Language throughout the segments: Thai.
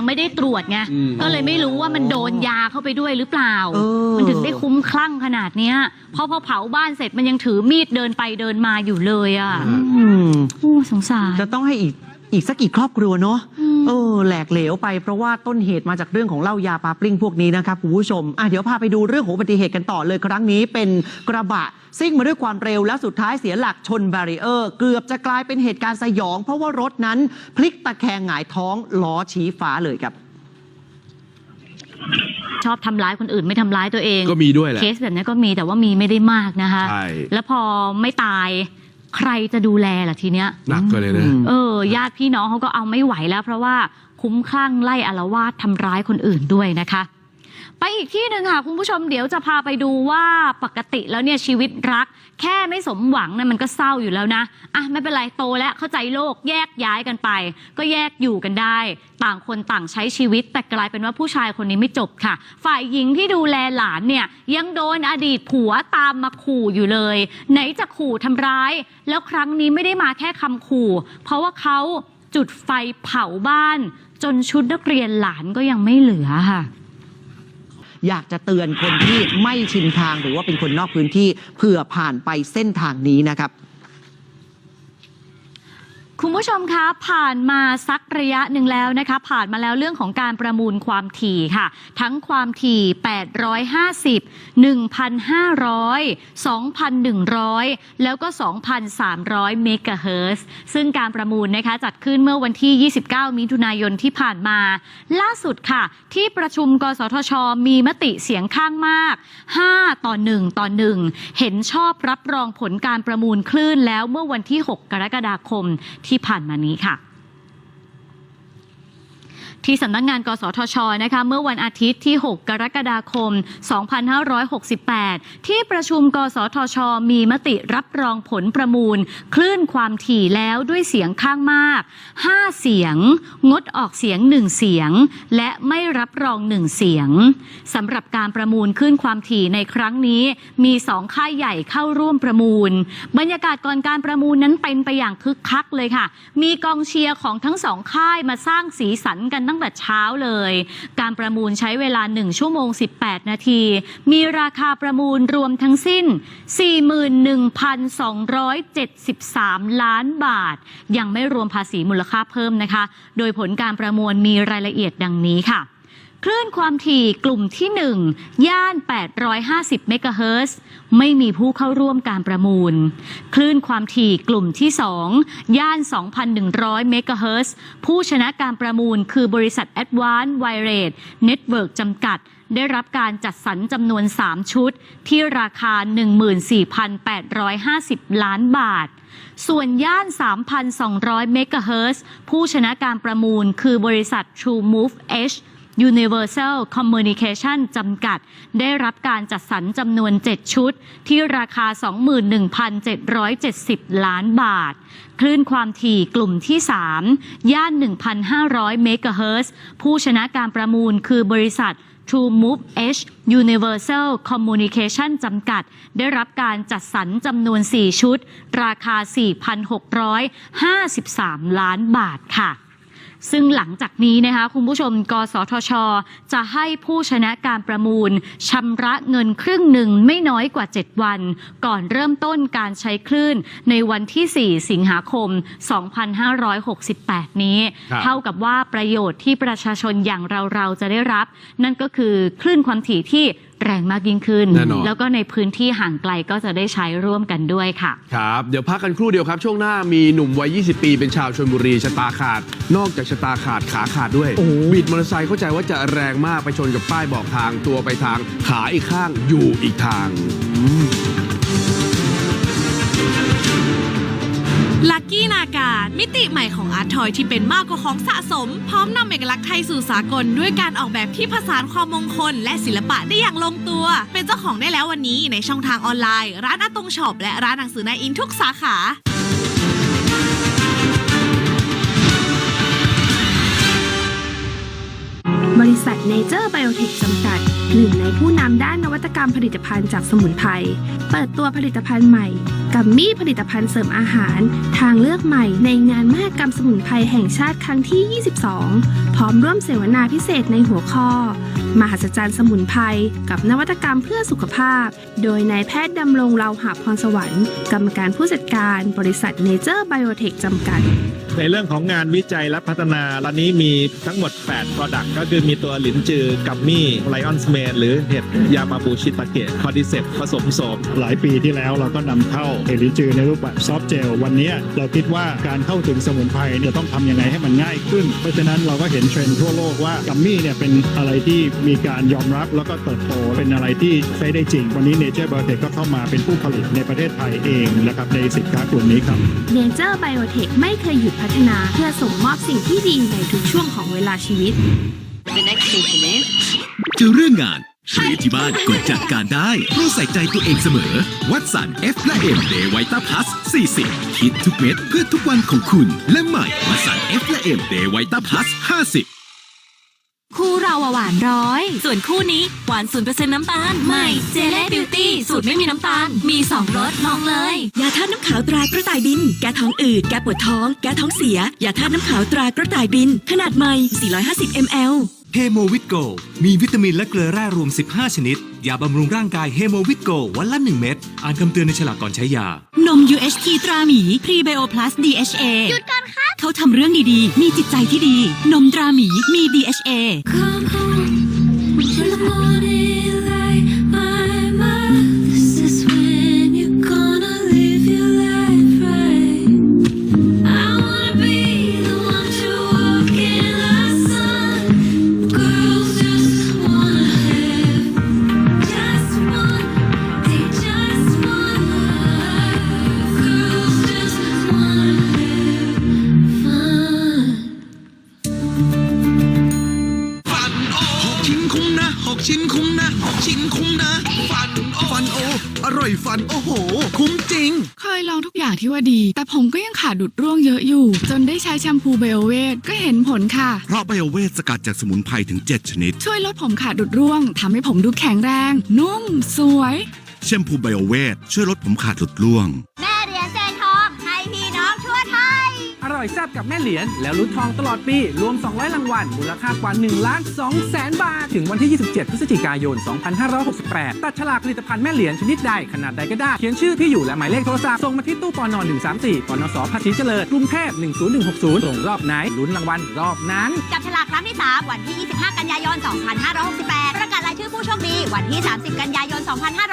ยังไม่ได้ตรวจไงอืม ก็เลยไม่รู้ว่ามันโดนยาเข้าไปด้วยหรือเปล่า เออ มันถึงได้คุ้มคลั่งขนาดเนี้ยเพราะพอเผาบ้านเสร็จมันยังถือมีดเดินไปเดินมาอยู่เลยอะอืม โอ้สงสาร จะต้องให้อีก อีกสักกี่ครอบครัวเนาะอืมเออแหลกเหลวไปเพราะว่าต้นเหตุมาจากเรื่องของเหล้ายาปลาปลิ้งพวกนี้นะครับคุณผู้ชมอะเดี๋ยวพาไปดูเรื่องของอุบัติเหตุกันต่อเลยครั้งนี้เป็นกระบะซิ่งมาด้วยความเร็วและสุดท้ายเสียหลักชนแบรีเออร์ เกือบจะกลายเป็นเหตุการณ์สยอง เพราะว่ารถนั้นพลิกตะแคงหงายท้องล้อชี้ฟ้าเลยครับชอบทำร้ายคนอื่นไม่ทำร้ายตัวเอง ก็มีด้วยแหละ เคสแบบนี้ก็มีแต่ว่ามีไม่ได้มากนะคะใช่แล้วพอไม่ตาย ใครจะดูแลล่ะทีเนี้ย หนักก็เลยนะอืมเออญาติพี่น้องเขาก็เอาไม่ไหวแล้ว เพราะว่าคุ้มคลั่งไล่อารวาสทำร้ายคนอื่นด้วยนะคะ ไปอีกที่หนึ่งค่ะ คุณผู้ชมเดี๋ยวจะพาไปดูว่าปกติแล้วเนี่ยชีวิตรัก แค่ไม่สมหวังเนี่ยมันก็เศร้าอยู่แล้วนะ อะ ไม่เป็นไรโตแล้วเข้าใจโลกแยกย้ายกันไป ก็แยกอยู่กันได้ ต่างคนต่างใช้ชีวิต แต่กลายเป็นว่าผู้ชายคนนี้ไม่จบค่ะ ฝ่ายหญิงที่ดูแลหลานเนี่ยยังโดนอดีตผัวตามมาขู่อยู่เลย ไหนจะขู่ทำร้าย แล้วครั้งนี้ไม่ได้มาแค่คำขู่ เพราะว่าเขาจุดไฟเผาบ้าน จนชุดนักเรียนหลานก็ยังไม่เหลือค่ะ อยากจะเตือนคนที่ไม่ชินทางหรือว่าเป็นคนนอกพื้นที่เผื่อผ่านไปเส้นทางนี้นะครับ คุณผู้ชมคะผ่านมาสักระยะหนึ่งแล้วนะคะ ผ่านมาแล้วเรื่องของการประมูลความถี่ค่ะ ทั้งความถี่ 850 1,500 2,100 แล้วก็ 2,300 เมกะเฮิรตซ์ซึ่งการประมูลนะคะจัดขึ้นเมื่อวันที่ 29 มิถุนายนที่ผ่านมา ล่าสุดค่ะ ที่ประชุมกสทช มีมติเสียงข้างมาก 5 ต่อ 1 ต่อ 1 เห็นชอบรับรองผลการประมูลคลื่นแล้วเมื่อวันที่ 6 กรกฎาคมที่ผ่านมานี้ค่ะ ที่สำนักงานกสทชนะคะเมื่อวันอาทิตย์ที่ 6 กรกฎาคม 2568 ที่ประชุมกสทช มีมติรับรองผลประมูล คลื่นความถี่แล้วด้วยเสียงข้างมาก 5 เสียง งดออกเสียง 1 เสียง และไม่รับรอง 1 เสียงสำหรับการประมูลคลื่นความถี่ในครั้งนี้มี 2 ค่ายใหญ่เข้าร่วมประมูล บรรยากาศก่อนการประมูลนั้นเป็นไปอย่างคึกคักเลยค่ะ มีกองเชียร์ของทั้งสองค่ายมาสร้างสีสันกันตั้งแต่เช้าเลย การประมูลใช้เวลา 1 ชั่วโมง 18 นาที มีราคาประมูลรวมทั้งสิ้น 41,273 ล้านบาท ยังไม่รวมภาษีมูลค่าเพิ่มนะคะ โดยผลการประมวลมีรายละเอียดดังนี้ค่ะ คลื่นความถี่กลุ่มที่ 1 ย่าน 850 เมกะเฮิรตซ์ไม่มีผู้เข้าร่วมการประมูล คลื่นความถี่กลุ่มที่ 2 ย่าน 2,100 เมกะเฮิรตซ์ผู้ชนะการประมูลคือบริษัท Advanced Wireless Network จำกัดได้รับการจัดสรรจำนวน 3 ชุด ที่ราคา 14,850 ล้านบาท ส่วนย่าน 3,200 เมกะเฮิรตซ์ผู้ชนะการประมูลคือบริษัท True Move H Universal Communication จำกัด ได้รับการจัดสรรจำนวน 7 ชุด ที่ราคา 21,770 ล้านบาท คลื่นความถี่กลุ่มที่ 3 ย่าน 1,500 เมกะเฮิรตซ์ผู้ชนะการประมูลคือบริษัท True Move H Universal Communication จำกัด ได้รับการจัดสรรจำนวน 4 ชุด ราคา 4,653 ล้านบาทค่ะ ซึ่งหลังจากนี้นะคะคุณผู้ชม กสทช จะให้ผู้ชนะการประมูลชำระเงินครึ่งหนึ่งไม่น้อยกว่า 7 วัน ก่อนเริ่มต้นการใช้คลื่นในวันที่ 4 สิงหาคม 2568 นี้ครับเท่ากับว่าประโยชน์ที่ประชาชนอย่างเราๆจะได้รับ นั่นก็คือคลื่นความถี่ที่ แรงมากยิ่งขึ้น แน่นอน แล้วก็ในพื้นที่ห่างไกลก็จะได้ใช้ร่วมกันด้วยค่ะ ครับ เดี๋ยวพักกันครู่เดียวครับ ช่วงหน้ามีหนุ่มวัย 20 ปีเป็นชาวชนบุรีชะตาขาด นอกจากชะตาขาดขาขาดด้วยโอ้บิดมอเตอร์ไซค์เข้าใจว่าจะแรงมากไปชนกับป้ายบอกทางตัวไปทาง ขาอีกข้างอยู่อีกทาง ลักกี้นาการมิติใหม่ของอาร์ตทอยที่เป็นมากกว่าของสะสม พร้อมนำเอกลักษณ์ไทยสู่สากล ด้วยการออกแบบที่ผสานความมงคล และศิลปะได้อย่างลงตัว เป็นเจ้าของได้แล้ววันนี้ในช่องทางออนไลน์ ร้านอาตงช็อปและร้านหนังสือนายอินทุกสาขาบริษัทเนเจอร์ไบโอเทคจำกัด หนึ่งในผู้นำด้านนวัตกรรมผลิตภัณฑ์จากสมุนไพร เปิดตัวผลิตภัณฑ์ใหม่ กัมมี่ผลิตภัณฑ์เสริมอาหาร ทางเลือกใหม่ในงานมหกรรมสมุนไพรแห่งชาติครั้งที่ 22 พร้อมร่วมเสวนาพิเศษในหัวข้อ มหัศจรรย์สมุนไพรกับนวัตกรรมเพื่อสุขภาพ โดยนายแพทย์ดำรงเราหาพรสวรรค์ กรรมการผู้จัดการบริษัทเนเจอร์ไบโอเทคจำกัด ในเรื่องของงานวิจัยและพัฒนาตอนนี้มีทั้งหมด 8 Product ก็คือมีตัวหลินจือกัมมี่ไลออนสเมนหรือเห็ดยามาบูชิตาเกะคอดิเซปผสมโสมหลายปีที่แล้วเราก็นำเข้าเอลิจือในรูปแบบซอฟต์เจลวันนี้เราคิดว่าการเข้าถึงสมุนไพรเนี่ยต้องทำยังไงให้มันง่ายขึ้น เพราะฉะนั้นเราก็เห็นเทรนด์ทั่วโลกว่ากัมมี่เนี่ยเป็นอะไรที่มีการยอมรับแล้วก็เติบโตเป็นอะไรที่ใช้ได้จริง วันนี้เนเจอร์บ o เทคก็เข้ามาเป็นผู้ผลิตในประเทศไทยเองนะครับในสินค้ากลุ่มนี้ครับเนเจอร์ไบโอเทคไม่เคยหยุดพัฒนาเพื่อส่งมอบสิ่งที่ดีในทุกช่วงของเวลาชีวิตจะเรื่องงานหรือที่บ้านก็จัดการได้เพราะใส่ใจตัวเองเสมอ วัดสัน F และ M เดไวต้าพลัส40 คิดทุกเม็ดเพื่อทุกวันของคุณ และใหม่วัดสัน F และ M เดไวต้าพลัส50 คู่เราอะหวานร้อย ส่วนคู่นี้หวานศูนเปอร์เซ็นต์น้ำตาล ใหม่เจเล่บิวตี้สูตรไม่มีน้ำตาล มีสองรสลองเลย ยาธาตุน้ำขาวตรากระต่ายบิน แก้ท้องอืด แก้ปวดท้อง แก้ท้องเสีย ยาธาตุน้ำขาวตรากระต่ายบิน ขนาดใหม่ 450 ml เฮโมวิตโกมีวิตามินและเกลือแร่รวม 15 ชนิด ยาบำรุงร่างกายเฮโมวิตโกวันละ 1 เม็ด อ่านคำเตือนในฉลากก่อนใช้ยา นม UHT ตราหมี พรีไบโอพลัส DHA หยุดก่อนค่ะ เขาทำเรื่องดีๆ มีจิตใจที่ดี นมตราหมีมี DHA อร่อยฟันโอ้โห คุ้มจริง เคยลองทุกอย่างที่ว่าดี แต่ผมก็ยังขาดดุดร่วงเยอะอยู่ จนได้ใช้แชมพูไบโอเวทก็เห็นผลค่ะ เพราะไบโอเวทสกัดจากสมุนไพรถึง 7 ชนิด ช่วยลดผมขาดดุดร่วงทำให้ผมดูแข็งแรง นุ่ม สวย แชมพูไบโอเวทช่วยลดผมขาดหลุดร่วง ร่อยแซ่บกับแม่เหรียญแล้วลุ้นทองตลอดปี รวม 200 รางวัลมูลค่ากว่า1ล้าน2แสนบาท ถึงวันที่ 27 พฤศจิกายน 2568 ตัดฉลากผลิตภัณฑ์แม่เหรียญชนิดใด ขนาดใดก็ได้ เขียนชื่อที่อยู่และหมายเลขโทรศัพท์ส่งมาที่ตู้ปนอน134ปนสภาษีเจริญกรุงเทพ10160ส่งรอบไหนลุ้นรางวัลรอบนั้นจับฉลากครั้งที่ 3 วันที่ 25 กันยายน 2568 ประกาศรายชื่อผู้โชคดี วันที่ 30 กันยายน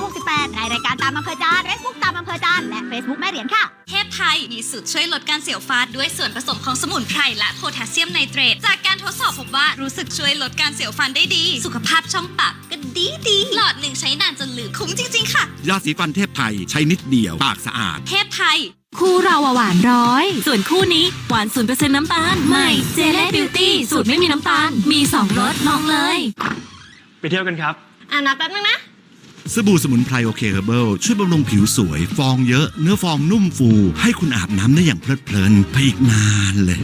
2568 ในรายการตามอำเภอใจารเฟซบุ๊กตามอำเภอใจารและเฟซบุ๊กแม่เหรียญค่ะ เทพไทยมีสูตรช่วยลดการเสียวฟาดด้วยส่วนผสมของสมุนไพรและโพแทสเซียมไนเตรต จากการทดสอบพบว่ารู้สึกช่วยลดการเสียวฟันได้ดี สุขภาพช่องปากก็ดีดีหลอดหนึ่งใช้นานจนลืมคุ้มจริง ๆ ค่ะ ยาสีฟันเทพไทยใช้นิดเดียวปากสะอาด เทพไทย คู่เราอะหวานร้อย ส่วนคู่นี้หวานศูนเปอร์เซ็นต์น้ำตาล ใหม่เจเล่บิวตี้สูตรไม่มีน้ำตาล มีสองรสลองเลย ไปเที่ยวกันครับ อ่านับแป๊บนึงนะ สบู่สมุนไพรโอเคเฮอร์เบิลช่วยบำรุงผิวสวย ฟองเยอะ เนื้อฟองนุ่มฟู ให้คุณอาบน้ำได้อย่างเพลิดเพลินไปอีกนานเลย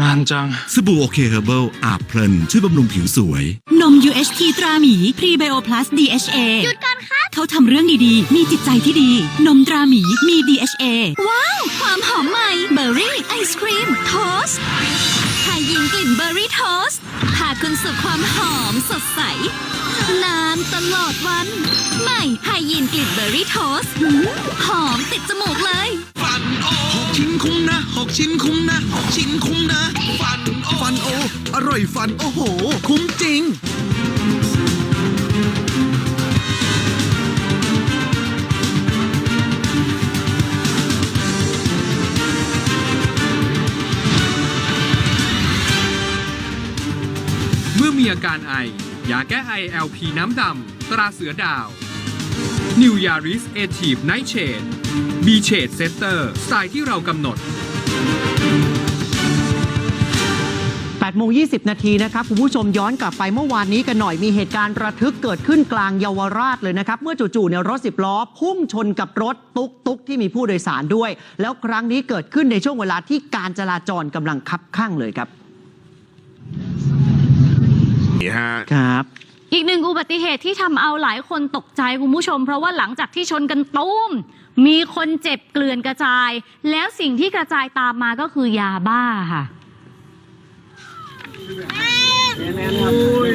นานจัง สบู่โอเคเฮอร์เบิลอาบเพลิน ช่วยบำรุงผิวสวย นม UHT ตราหมี พรีไบโอพลัส DHA หยุดก่อนค่ะเขาทำเรื่องดีๆ มีจิตใจที่ดี นมตราหมีมี DHA ว้าว ความหอมใหม่ เบอร์รี่ ไอศครีม โทส ไทยยิงกลิ่นเบอร์รี่โทสพาคุณสู่ความหอมสดใส นานตลอดวัน ใหม่ไฮยีนกลิ่นเบอร์รี่โทสหอมติดจมูกเลย ฟันโอหกชิ้นคุ้มนะหกชิ้นคุ้มนะหกชิ้นคุ้มนะ ฟันโอฟันโอ อร่อยฟันโอ้โห คุ้มจริง อมีอาการไอ ยาแก้ไอ LP น้ำดำ ตราเสือดาว New Yaris a t i v e Night Shade B Shade Setter สไตล์ที่เรากำหนด8โมง20 นาทีนะครับ คุณผู้ชมย้อนกลับไปเมื่อวานนี้กันหน่อยมีเหตุการณ์ระทึกเกิดขึ้นกลางเยาวราชเลยนะครับ เมื่อจู่ๆเนี่ยรถสิบล้อ พุ่งชนกับรถตุ๊กตุ๊กที่มีผู้โดยสารด้วย แล้วครั้งนี้เกิดขึ้นในช่วงเวลาที่การจราจรกำลังคับข้างเลยครับ นี่ฮะ ครับ อีกหนึ่งอุบัติเหตุที่ทำเอาหลายคนตกใจคุณผู้ชม เพราะว่าหลังจากที่ชนกันตุ้ม มีคนเจ็บเกลื่อนกระจาย แล้วสิ่งที่กระจายตามมาก็คือยาบ้าค่ะ โอ้ย